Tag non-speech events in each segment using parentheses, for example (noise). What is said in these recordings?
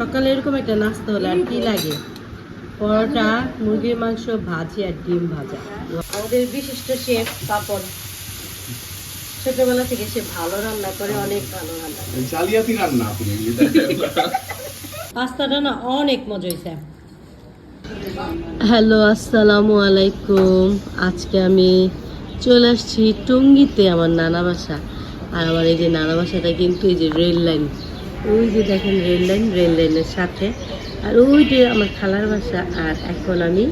সকালে এরকম একটা নাস্তা হলে আর কি লাগে? পরোটা মুরগির মাংস ভাজি আর ডিম ভাজা। আমাদের বিশিষ্ট শেফ পাপড় ছোটবেলা থেকে সে ভালো রান্না করে অনেক ভালো রান্না। জালিয়াতি রান্না আপনি। পাস্তাটা না অনেক মজা হয়েছে হ্যালো আসসালামু আলাইকুম। আজকে আমি চলে আসছি টঙ্গিতে আমার নানা বাসা। আর আমার এই যে নানা বাসাটা কিন্তু এই যে রেল লাইন। ওই যে দেখেন রেল লাইন, রেল লাইনের সাথে। আর ওই যে আমার খালার বাসা, আর এখন আমি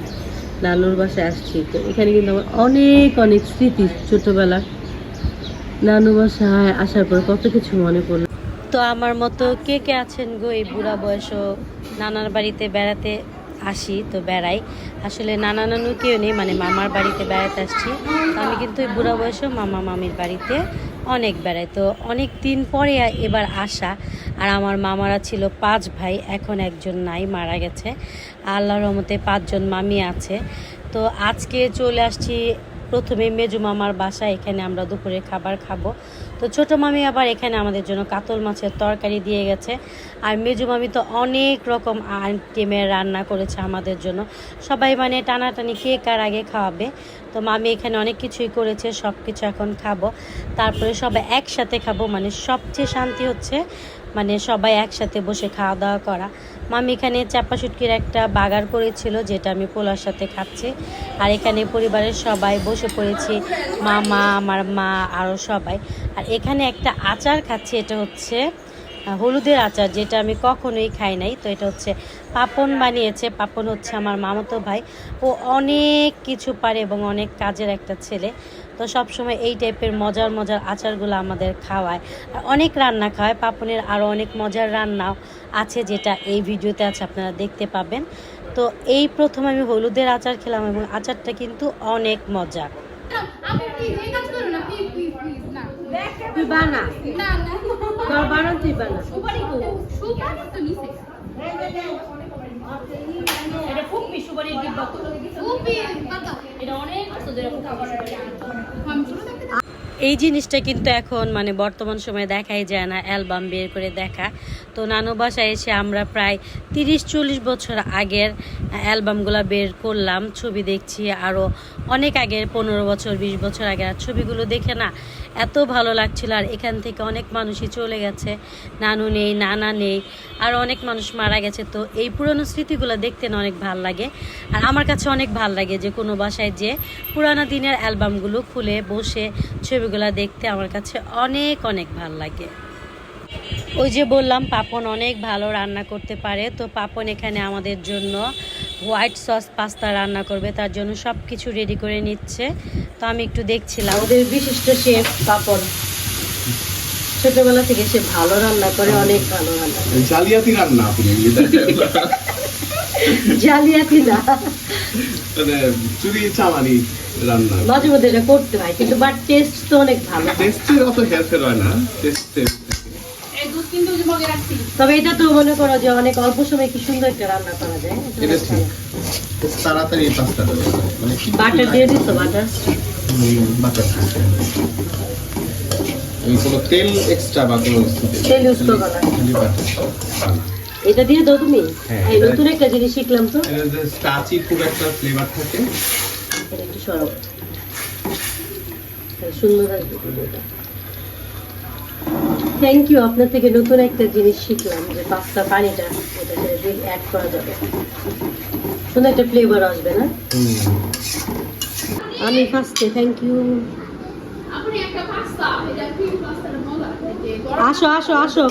নানুর বাসায় আসছি। তো এখানে কিন্তু আমার অনেক অনেক স্মৃতি ছোটোবেলার নানু বাসায় আসার পর কত কিছু মনে পড়ল। তো আমার মতো কে কে আছেন গো এই বুড়া বয়সও নানার বাড়িতে বেড়াতে আসি, তো বেড়াই। আসলে নানা নানু কেউ নেই মানে মামার বাড়িতে বেড়াতে আসছি। আমি কিন্তু এই বুড়া বয়সেও মামা, মামির বাড়িতে অনেক বেড়ায়। তো অনেক দিন পরে এবার আসা। আর আমার মামারা ছিল পাঁচ ভাই, এখন একজন নাই, মারা গেছে। আল্লাহর রহমতে পাঁচজন মামি আছে। তো আজকে চলে আসছি প্রথমে মেজু মামার বাসা এখানে আমরা দুপুরে খাবার খাব। তো ছোট মামি আবার এখানে আমাদের জন্য কাতল মাছের তরকারি দিয়ে গেছে। আর মেজু মামি তো অনেক রকম আইটেমের রান্না করেছে আমাদের জন্য। সবাই মানে টানাটানি কে কার আগে খাওয়াবে। তো মামি এখানে অনেক কিছুই করেছে সব কিছু এখন খাব। তারপরে সবাই একসাথে খাব মানে সবচেয়ে শান্তি হচ্ছে মানে সবাই একসাথে বসে খাওয়া দাওয়া করা। মামি এখানে চাপা শুটকির একটা বাগার করেছিল, যেটা আমি পোলার সাথে খাচ্ছি। আর এখানে পরিবারের সবাই বসে পড়েছি, মামা, আমার মা আরও সবাই। আর এখানে একটা আচার খাচ্ছি, এটা হচ্ছে হলুদের আচার যেটা আমি কখনোই খাই নাই। তো এটা হচ্ছে পাপন বানিয়েছে। পাপন হচ্ছে আমার মামাতো ভাই। ও অনেক কিছু পারে এবং অনেক কাজের একটা ছেলে। তো সবসময় এই টাইপের মজার মজার আচারগুলো আমাদের খাওয়ায়। আর অনেক রান্না খাওয়ায়। পাপনের আরও অনেক মজার রান্নাও আছে যেটা এই ভিডিওতে আছে আপনারা দেখতে পাবেন। তো এই প্রথম আমি হলুদের আচার খেলাম এবং আচারটা কিন্তু অনেক মজা। আপনি প্লিজ এই কাজ করুন না প্লিজ প্লিজ প্লিজ না। তুই বানা না সুপারি কো সুপারি তো নিছে এটা ফুপি সুপারির ডিব্বা তো সুপি এটা অনেক বছর ধরে আমি এই জিনিসটা কিন্তু এখন মানে বর্তমান সময়ে দেখাই যায় না, অ্যালবাম বের করে দেখা। তো নানু বাসায় এসে আমরা প্রায় তিরিশ চল্লিশ বছর আগের অ্যালবামগুলো বের করলাম, ছবি দেখছি। আরও অনেক আগের, পনেরো বছর, বিশ বছর আগের। ছবিগুলো দেখে না এত ভালো লাগছিল, আর এখান থেকে অনেক মানুষই চলে গেছে। নানু নেই, নানা নেই, আর অনেক মানুষ মারা গেছে। তো এই পুরনো স্মৃতিগুলো দেখতে না অনেক ভালো লাগে। আর আমার কাছে অনেক ভালো লাগে যে কোনো বাসায় যে পুরানো দিনের অ্যালবামগুলো খুলে বসে ছবিগুলো দেখতে আমার কাছে অনেক অনেক ভালো লাগে। ওই যে বললাম পাপন অনেক ভালো রান্না করতে পারে। তো পাপন এখানে আমাদের জন্য হোয়াইট সস পাস্তা রান্না করবে। তার জন্য সব কিছু রেডি করে নিচ্ছে। তো আমি একটু দেখছিলাম। ওদের বিশিষ্ট শেফ পাপন। ছোটবেলা থেকে সে ভালো রান্না করে অনেক ভালো রান্না জালিয়াতি রান্না আপনি। (laughs) জালিয়াতি না মানে চুরি চামারি রান্না। মাঝে মধ্যে এটা করতে হয় কিন্তু বাট টেস্ট তো অনেক ভালো। টেস্টের অত হেরফের হয় না টেস্টে তবে এটা তো মনে করো যে অনেক অল্প সময় কি সুন্দর একটা রান্না করা যায় এটা ঠিক। তাড়াতাড়ি পাস্তা হয়ে মানে বাটার দিয়ে দিত বাটার বাটার এই কোনো তেল এক্সট্রা বা কোনো। তেল করবা না। এটা দিয়ে দাও তুমি। হ্যাঁ, এই নতুন একটা জিনিস শিখলাম তো। স্টাচি খুব একটা ফ্লেভার থাকে। এটা একটু সরব সুন্দর আসবে ভিডিওটা থ্যাংক ইউ আপনার থেকে নতুন একটা জিনিস শিখলাম যে পাস্তা পানিটা এটা অ্যাড করা যাবে। সুন্দর একটা ফ্লেভার আসবে না? আমি ফার্স্টে থ্যাংক ইউ আসো আসো আসো।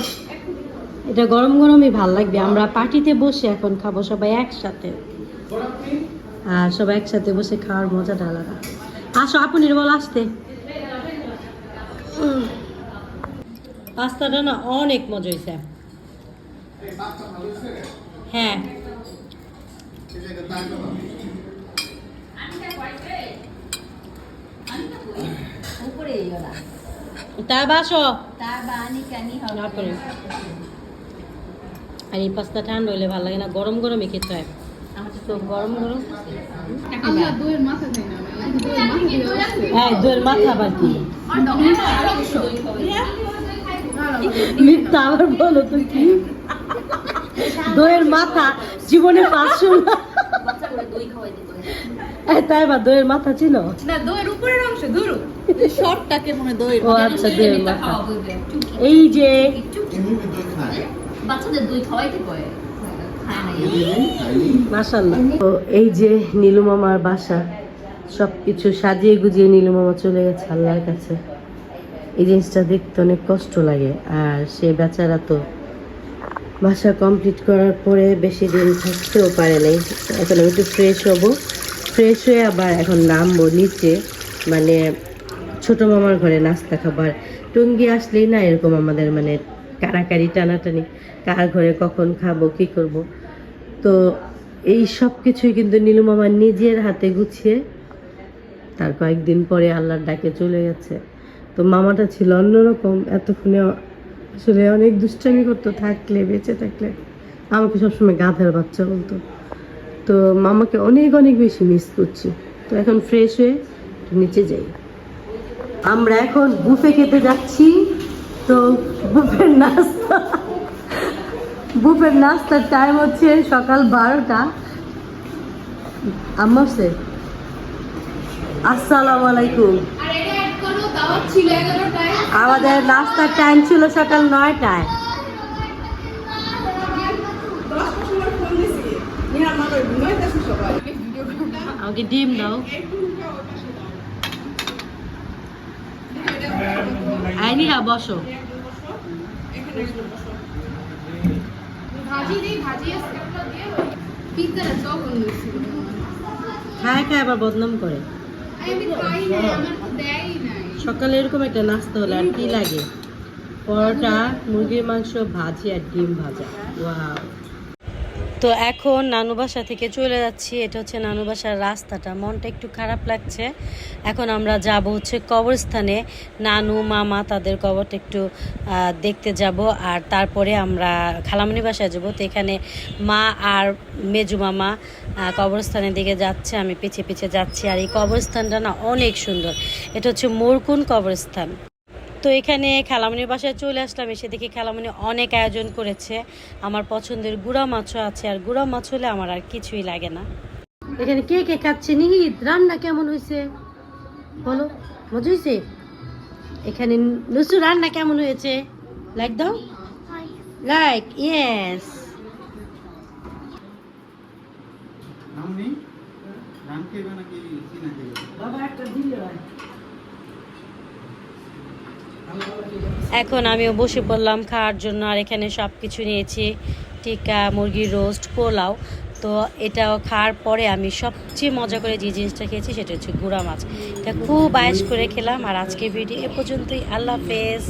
এটা গরম গরমই ভালো লাগবে। আমরা পার্টিতে বসে এখন খাব সবাই একসাথে। আর সবাই একসাথে বসে খাওয়ার মজাটা আলাদা। আসো আপনির বল আসতে। পাস্তাটা না অনেক মজা হয়েছে হ্যাঁ। তা বাসো তার বানি কানি হবে আর এই পাস্তা ঠান্ডা হইলে ভালো লাগে না গরম গরমই খেতে হয়। তো গরম গরম আমরা দইয়ের মাথা হ্যাঁ আবার কি? মিথ্যা আবার বলো তো কি? দইয়ের মাথা জীবনে পাঁচশো না তাই বা দইয়ের মাথা ছিল? না দইয়ের উপরের অংশ ধরু শর্টটাকে মনে দই ও আচ্ছা দইয়ের মাথা। এই যে বাচ্চাদের দই খাওয়াইতে এই যে নীলু মামার বাসা সব কিছু সাজিয়ে গুজিয়ে নীলু মামা চলে গেছে আল্লাহর কাছে। এই জিনিসটা দেখতে অনেক কষ্ট লাগে, আর সে বেচারা তো বাসা কমপ্লিট করার পরে বেশি দিন থাকতেও পারে নাই। এখন আমি একটু ফ্রেশ হব। ফ্রেশ হয়ে আবার এখন নামবো নিচে মানে ছোট মামার ঘরে নাস্তা খাবার টঙ্গি আসলেই না এরকম আমাদের মানে কারাকারি টানাটানি, কার ঘরে কখন খাব, কি করব। তো এই সব কিছুই কিন্তু নীলু মামা নিজের হাতে গুছিয়ে তার কয়েকদিন পরে আল্লাহর ডাকে চলে গেছে। তো মামাটা ছিল অন্যরকম, এতক্ষণে আসলে অনেক দুষ্টামি করতো, থাকলে, বেঁচে থাকলে। আমাকে সবসময় গাধার বাচ্চা বলতো। তো মামাকে অনেক অনেক বেশি মিস করছি। তো এখন ফ্রেশ হয়ে নিচে যাই। আমরা এখন বুফে খেতে যাচ্ছি। তো বুফের নাস্তা। বুফের নাস্তার টাইম হচ্ছে সকাল বারোটা। আমাসে আসসালামু আলাইকুম। আমাদের নাস্তার টাইম ছিল সকাল নয়টায়। আমাকে ডিম দাও। আইনি হ্যাঁ বসো। খায় খায় আবার বদনাম করে। সকালে এরকম একটা নাস্তা হলে আর কি লাগে? পরোটা মুরগির মাংস ভাজি আর ডিম ভাজা। ওয়াও। তো এখন নানু বাসা থেকে চলে যাচ্ছি। এটা হচ্ছে নানু বাসার রাস্তাটা। মনটা একটু খারাপ লাগছে। এখন আমরা যাব হচ্ছে কবরস্থানে। নানু, মামা তাদের কবরটা একটু দেখতে যাব। আর তারপরে আমরা খালামণি বাসায় যাব। তো এখানে মা আর মেজু মামা কবরস্থানের দিকে যাচ্ছে। আমি পিছিয়ে পিছিয়ে যাচ্ছি। আর এই কবরস্থানটা না অনেক সুন্দর। এটা হচ্ছে মোরকুন কবরস্থান। তো এখানে খালামনির বাসায় চলে আসলাম এসে দেখি খালামনি অনেক আয়োজন করেছে। আমার পছন্দের গুড়া মাছও আছে আর গুড়া মাছ হলে আমার আর কিছুই লাগে না। এখানে কে কে খাচ্ছে? নিহিত রান্না কেমন হয়েছে? বলো মজা হয়েছে? এখানে নুসু রান্না কেমন হয়েছে? লাইক দাও। লাইক ইয়েস নাম নেই? নাম খেয়ে নাকি কি না খেয়ে বাবা একটা দিলে এখন আমিও বসে পড়লাম খাওয়ার জন্য, আর এখানে সব কিছু নিয়েছি টিকা মুরগির রোস্ট, পোলাও। তো এটাও খাওয়ার পরে আমি সবচেয়ে মজা করে যে জিনিসটা খেয়েছি সেটা হচ্ছে গুঁড়া মাছ। এটা খুব আয়েস করে খেলাম, আর আজকে ভিডিও এ পর্যন্তই। আল্লাহ হাফেজ।